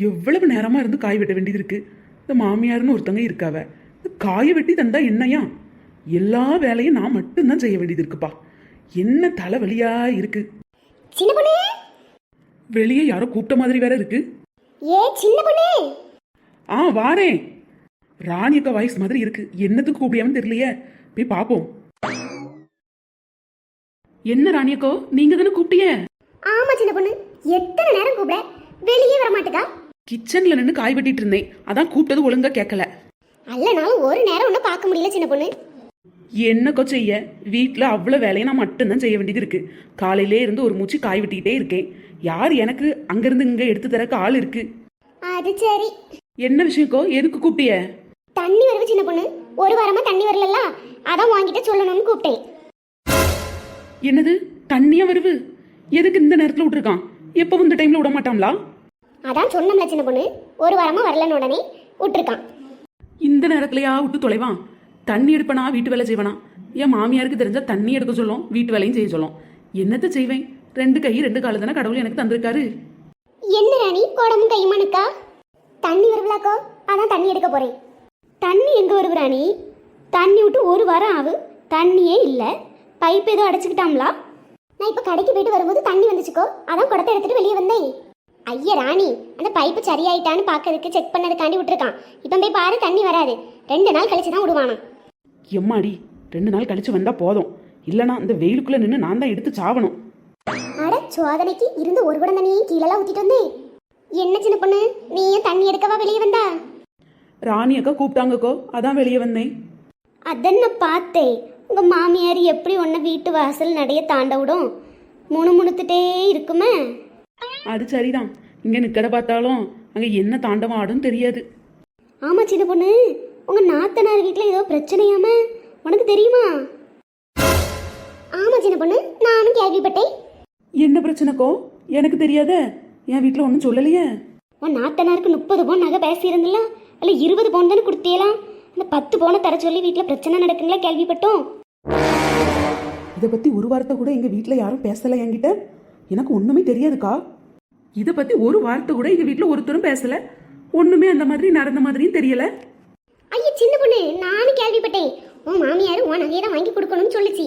எவ்வளவு நேரமா இருந்து காய் வெட்ட வேண்டியது இருக்கு? இந்த மாமியார்னு ஒருத்தங்க இருக்காவ. இந்த காய வெட்டி தந்தா என்னையா? எல்லா வேலையும் நான் மட்டும்தான் செய்ய வேண்டியது இருக்குப்பா. என்ன தலைவலியா இருக்கு? சின்ன பொண்ணு! வெளியே யாரோ கூப்பிட்ட மாதிரி வேற இருக்கு. ஏ சின்ன பொண்ணு! ஆ வாரேன். ராணி அக்கா வாய்ஸ் மாதிரி இருக்கு. என்னத்துக்கு கூப்பிடியாமனு தெரியலையே. போய் பாப்போம். என்ன ராணி அக்கோ? நீங்க தானே கூப்பிட்டிய? ஆமா சின்ன பொண்ணு. எத்தனை நேரம் கூப்பிட? வெளியே வர மாட்டேதா கிச்சன்ல நின்று காய் வெட்டிட்டு இருந்தேன். அதான் கூப்பிட்டது ஒழுங்கா கேட்கல. அல்லனாலும் ஒரு நேரம் ஒன்றும் பார்க்க முடியல சின்ன பொண்ணு. என்னக்கோ செய்ய? வீட்டில் அவ்வளோ வேலையை நான் மட்டும்தான் செய்ய வேண்டியது இருக்கு. காலையிலே இருந்து ஒரு மூச்சு காய் வெட்டிக்கிட்டே இருக்கேன். யார் எனக்கு அங்கேருந்து இங்கே எடுத்து தரக்கு ஆள் இருக்கு? அது சரி. என்ன விஷயக்கோ எதுக்கு கூப்பிட்டிய? தண்ணி வருது சின்ன பொண்ணு. ஒரு வாரமா தண்ணி வரலல்ல. அதான் வாங்கிட்டு சொல்லணும்னு கூப்பிட்டேன். என்னது? தண்ணியா வருது எதுக்கு இந்த நேரத்தில் விட்டுருக்கான்? எப்போ இந்த டைமில் விட மாட்டாங்களா அதான் சொன்னோம்ல சின்ன பொண்ணு. ஒரு வாரமா வரலன்னு உடனே விட்டுருக்கான். இந்த நேரத்துலயா விட்டு தொலைவான்? தண்ணி எடுப்பனா வீட்டு வேலை செய்வனா? என் மாமியாருக்கு தெரிஞ்சா தண்ணி எடுக்க சொல்லும் வீட்டு வேலையும் செய்ய சொல்லும். என்னத்த செய்வேன்? ரெண்டு கை ரெண்டு காலு தானே கடவுள் எனக்கு தந்திருக்காரு. என்ன ராணி? குடமும் கையுமானுக்கா தண்ணி வருவலாக்கோ? அதான் தண்ணி எடுக்க போறேன். தண்ணி எங்க வருது ராணி? தண்ணி விட்டு ஒரு வாரம் ஆகு தண்ணியே இல்லை. பைப் ஏதோ அடைச்சிக்கிட்டாங்களா நான் இப்போ கடைக்கு போயிட்டு வரும்போது தண்ணி வந்துச்சுக்கோ. அதான் குடத்தை எடுத்துட்டு வெளியே வந்தேன். ஐயா ராணி அந்த பைப்பு சரியாயிட்டான்னு பார்க்கறதுக்கு செக் பண்ணதுக்காண்டி விட்டுருக்கான். இப்போ போய் பாரு தண்ணி வராது. ரெண்டு நாள் கழிச்சு தான் விடுவானா எம்மாடி ரெண்டு நாள் கழிச்சு வந்தா போதும். இல்லனா இந்த வெயிலுக்குள்ள நின்று நான் தான் எடுத்து சாவணும். அட சோதனைக்கு இருந்து ஒரு குடம் தண்ணியையும் கீழெல்லாம் ஊத்திட்டு வந்தேன் என்ன சின்ன பொண்ணு நீயும் தண்ணி எடுக்கவா வெளியே வந்தா? ராணி அக்கா கூப்பிட்டாங்கக்கோ அதான் வெளியே வந்தேன். அதான் நான் பார்த்தேன் உங்க மாமியார் எப்படி உன்னை வீட்டு வாசல் நடைய தாண்ட விடும்? முணு முணுத்துட்டே இருக்குமே. அது சரிதான். இங்க நிக்கத பார்த்தாலும் அங்க என்ன தாண்டவம் ஆடும் தெரியாது. ஆமா சின்ன பொண்ணு. உங்க நாத்தனார் வீட்டில் ஏதோ பிரச்சனையாம? உனக்கு தெரியுமா? ஆமா சின்ன பொண்ணு. நானும் கேள்விப்பட்டேன். என்ன பிரச்சனைக்கோ எனக்கு தெரியாத. என் வீட்டில் ஒன்றும் சொல்லலையே. உன் நாத்தனாருக்கு முப்பது பவுன் நகை பேசியிருந்தல அதில் இருபது பவுன் தானே கொடுத்தியலாம் அந்த பத்து பவுனை தர சொல்லி வீட்டில் பிரச்சனை நடக்குங்களா கேள்விப்பட்டோம். இதை பத்தி ஒரு வார்த்தை கூட எங்க வீட்டில் யாரும் பேசல என்கிட்ட. எனக்கு ஒண்ணுமே தெரியாதுக்கா. இதை பத்தி ஒரு வார்த்தை கூட எங்க வீட்டில் ஒருத்தரும் பேசல. ஒண்ணுமே அந்த மாதிரி நடந்த மாதிரியும் தெரியல. ஐயா சின்ன பொண்ணு நானும் கேள்விப்பட்டேன். உன் மாமியார் உன் நகையை தான் வாங்கி கொடுக்கணும்னு சொல்லுச்சு.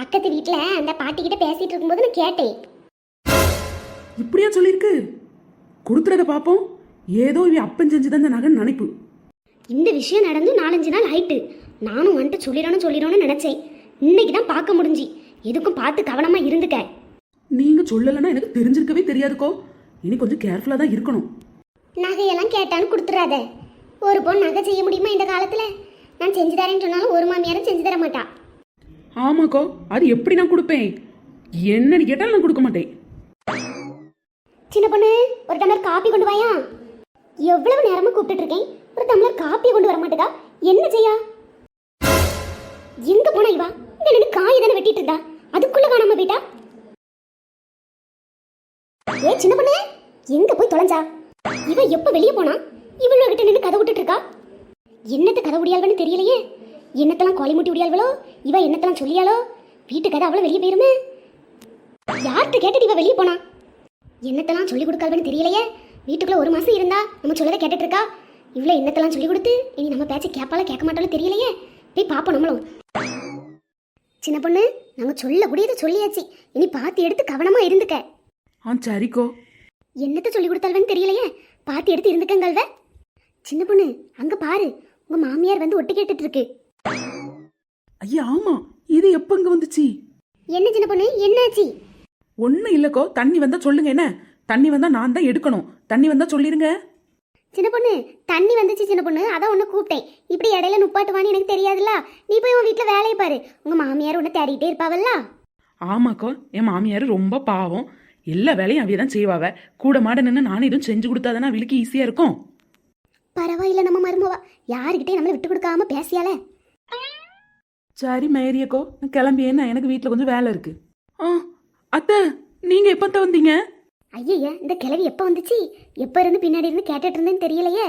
பக்கத்து வீட்டில் அந்த பாட்டிக்கிட்ட பேசிட்டு இருக்கும்போது நான் கேட்டேன். இப்படியா சொல்லியிருக்கு? கொடுத்துறத பார்ப்போம் ஏதோ இவ அப்பன் செஞ்சுதான் இந்த நகன் நினைப்பு. இந்த விஷயம் நடந்து நாலஞ்சு நாள் ஆயிட்டு. நானும் வந்துட்டு சொல்லிடணும் சொல்லிடணும்னு நினைச்சேன். இன்னைக்கு தான் பார்க்க முடிஞ்சு. எதுக்கும் பார்த்து கவனமா இருந்துக்க. நீங்க சொல்லலைன்னா எனக்கு தெரிஞ்சிருக்கவே தெரியாதுக்கோ. இனி கொஞ்சம் கேர்ஃபுல்லா தான் இருக்கணும். நகையெல்லாம் கேட்டான்னு கொடுத்துறாத. ஒரு பொண்ணு நகை செய்ய முடியுமா இந்த காலத்துல? நான் செஞ்சு தரேன்னு சொன்னாலும் ஒரு மாமியாரும் செஞ்சு தர மாட்டா. ஆமாக்கோ அது எப்படி நான் கொடுப்பேன்? என்னன்னு கேட்டாலும் நான் கொடுக்க மாட்டேன். சின்ன பொண்ணு ஒரு டம்ளர் காப்பி கொண்டு வாயா? எவ்வளவு நேரமா கூப்பிட்டு இருக்கேன்? ஒரு டம்ளர் காப்பி கொண்டு வர மாட்டேதா? என்ன செய்யா? எங்க போனா இவா? நின்று காய் தானே வெட்டிட்டு இருந்தா அதுக்குள்ள காணாம போயிட்டா? ஏ சின்ன பொண்ணு எங்க போய் தொலைஞ்சா? இவ எப்ப வெளியே போனா? இவ்வளவு கிட்ட நின்று கதை விட்டுட்டு இருக்கா என்னத்த கதை உடையாள்வன்னு தெரியலையே? என்னத்தெல்லாம் கோழி முட்டி உடையாள்வளோ இவ என்னத்தெல்லாம் சொல்லியாளோ? வீட்டு கதை அவ்வளவு வெளியே போயிருமே? யார்கிட்ட கேட்டுட்டு இவ வெளியே போனா? என்னத்தெல்லாம் சொல்லி கொடுக்காதுன்னு தெரியலையே? வீட்டுக்குள்ள ஒரு மாசம் இருந்தா நம்ம சொல்லதை கேட்டுட்டு இருக்கா இவ்வளோ என்னத்தெல்லாம் சொல்லி கொடுத்து இனி நம்ம பேச்சை கேட்பால கேட்க மாட்டாலும் தெரியலையே? போய் பார்ப்போம் நம்மளும். சின்ன பொண்ணு நாங்க சொல்லக்கூடியதை சொல்லியாச்சு. இனி பார்த்து எடுத்து கவனமா இருந்துக்க. ஆ சரிக்கோ. என்னத்த சொல்லி கொடுத்தால்வன்னு தெரியலையே? பார்த்து எடுத்து இருந்துக்கங்கள்வ. சின்ன பொண்ணு அங்க பாரு. உங்க மாமியார் வந்து ஒட்டு கேட்டுட்டு இருக்கு ஐயா ஆமா. இது எப்ப இங்க வந்துச்சு? என்ன சின்ன பொண்ணு? என்னாச்சு? ஒன்றும் இல்லைக்கோ. தண்ணி வந்தா சொல்லுங்க என்ன? தண்ணி வந்தா நான் தான் எடுக்கணும். தண்ணி வந்தா சொல்லிருங்க. சின்ன பொண்ணு தண்ணி வந்துச்சு சின்ன பொண்ணு. அதான் உன்னை கூப்பிட்டேன். இப்படி இடையில நுப்பாட்டுவான்னு எனக்கு தெரியாதுல்ல? நீ போய் உன் வீட்டில் வேலையை பாரு. உங்க மாமியார் உன்னை தேடிட்டே இருப்பாவல்ல? ஆமாக்கோ. என் மாமியார் ரொம்ப பாவம். எல்லா வேலையும் அவிய தான் செய்வாவ. கூட மாட நின்று நானும் எதுவும் செஞ்சு கொடுத்தாதானே அவளுக்கு ஈஸியா இருக்கும்? பரவாயில்ல நம்ம மருமவா. யாருக்கிட்டே நம்மளை விட்டு கொடுக்காம பேசியால. சரி மேரியக்கோ நான் கிளம்பியேன்னா எனக்கு வீட்டில் கொஞ்சம் வேலை இருக்கு. ஆ அத்தை நீங்க எப்பத்த வந்தீங்க? ஐயய்ய இந்த கிழவி எப்போ வந்துச்சு? எப்போ இருந்து பின்னாடி இருந்து கேட்டுட்டு இருந்தேன்னு தெரியலையே.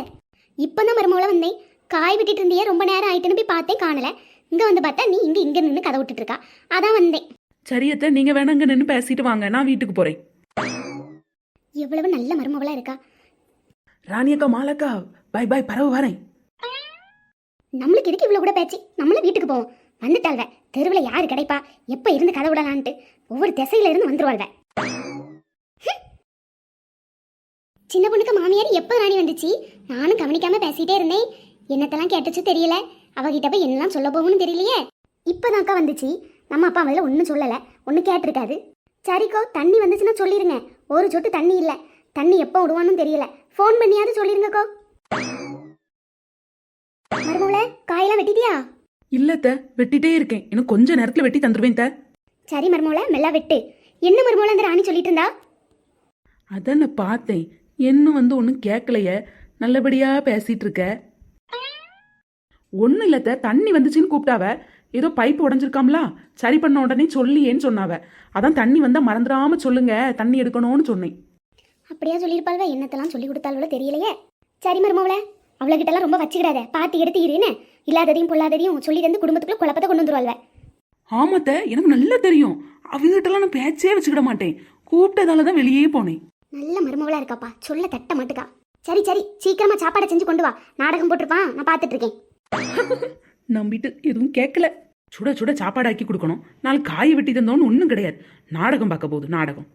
இப்போ தான் மருமவளை வந்தேன். காய் விட்டுட்டு இருந்தியே ரொம்ப நேரம் ஆயிட்டுன்னு போய் பார்த்தேன் காணல. இங்கே வந்து பார்த்தா நீ இங்கே இங்கே நின்று கதை விட்டுட்டு இருக்கா. அதான் வந்தேன். சரி அத்தை நீங்க வேணா இங்க நின்று பேசிட்டு வாங்க. நான் வீட்டுக்கு போறேன். எவ்வளவு நல்ல மருமவளா இருக்கா? ராணியக்கா மாலக்கா பை பை பரவ வரேன். நம்மளுக்கு எதுக்கு இவ்வளோ கூட பேச்சு? நம்மளும் வீட்டுக்கு போவோம். வந்துட்டாள்வ. தெருவில் யாரு கிடைப்பா? எப்போ இருந்து கதை விடலான்ட்டு. ஒவ்வொரு திசையில இருந்து வந்துருவாள்வ. சின்ன பொண்ணுக்கு மாமியார் எப்போ ராணி வந்துச்சு? நானும் கவனிக்காம பேசிட்டே இருந்தேன். என்னத்தெல்லாம் கேட்டுச்சு தெரியல. அவகிட்ட போய் என்னெல்லாம் சொல்ல போகும்னு தெரியலையே. இப்போதான்க்கா வந்துச்சு. நம்ம அப்பா முதல்ல ஒன்றும் சொல்லலை. ஒன்றும் கேட்டிருக்காது. சரிக்கோ தண்ணி வந்துச்சுன்னா சொல்லிருங்க. ஒரு சொட்டு தண்ணி இல்லை. தண்ணி எப்போ விடுவான்னு தெரியல. ஃபோன் பண்ணியாவது சொல்லிருங்கக்கோ. மருமவளே காயெல்லாம் வெட்டிட்டியா? இல்லத்த வெட்டிட்டே இருக்கேன். இன்னும் கொஞ்ச நேரத்துல வெட்டி தந்துருவேன் த சரி மருமவள மெல்லா வெட்டு. என்ன மருமவள அந்த ராணி சொல்லிட்டு இருந்தா அதான் நான் பார்த்தேன். இன்னும் வந்து ஒன்றும் கேட்கலையே நல்லபடியா பேசிட்டு இருக்க. ஒன்றும் இல்லத்த தண்ணி வந்துச்சுன்னு கூப்பிட்டாவ. ஏதோ பைப் உடஞ்சிருக்காம்ல? சரி பண்ண உடனே சொல்லியேன்னு சொன்னாவ. அதான் தண்ணி வந்தா மறந்துடாம சொல்லுங்க தண்ணி எடுக்கணும்னு சொன்னேன். அப்படியா சொல்லியிருப்பாள்வ? என்னத்தெல்லாம் சொல்லி கொடுத்தாள்வளோ தெரியலையே. சரி மருமவள அவளகிட்டலாம் ரொம்ப வச்சுக்கிடாத. பார்த்து எடுத்து இருன்னு. இல்லாததையும் பொல்லாததையும் சொல்லி தந்து குடும்பத்துக்குள்ள குழப்பத்தை கொண்டு வந்துருவாள்வ. ஆமாத்த எனக்கு நல்லா தெரியும். அவங்ககிட்டலாம் நான் பேச்சே வச்சுக்கிட மாட்டேன். கூப்பிட்டதால தான் வெளியே போனேன். நல்ல மருமவளா இருக்காப்பா. சொல்ல தட்ட மாட்டுக்கா. சரி சரி சீக்கிரமா சாப்பாடை செஞ்சு கொண்டு வா. நாடகம் போட்டிருப்பான். நான் பார்த்துட்டு இருக்கேன். நம்பிட்டு எதுவும் கேட்கல சுட சுட சாப்பாடு ஆக்கி கொடுக்கணும். நாலு காய வெட்டி தந்தோன்னு ஒன்றும் கிடையாது. நாடகம் பார்க்க போகுது. நாடகம்.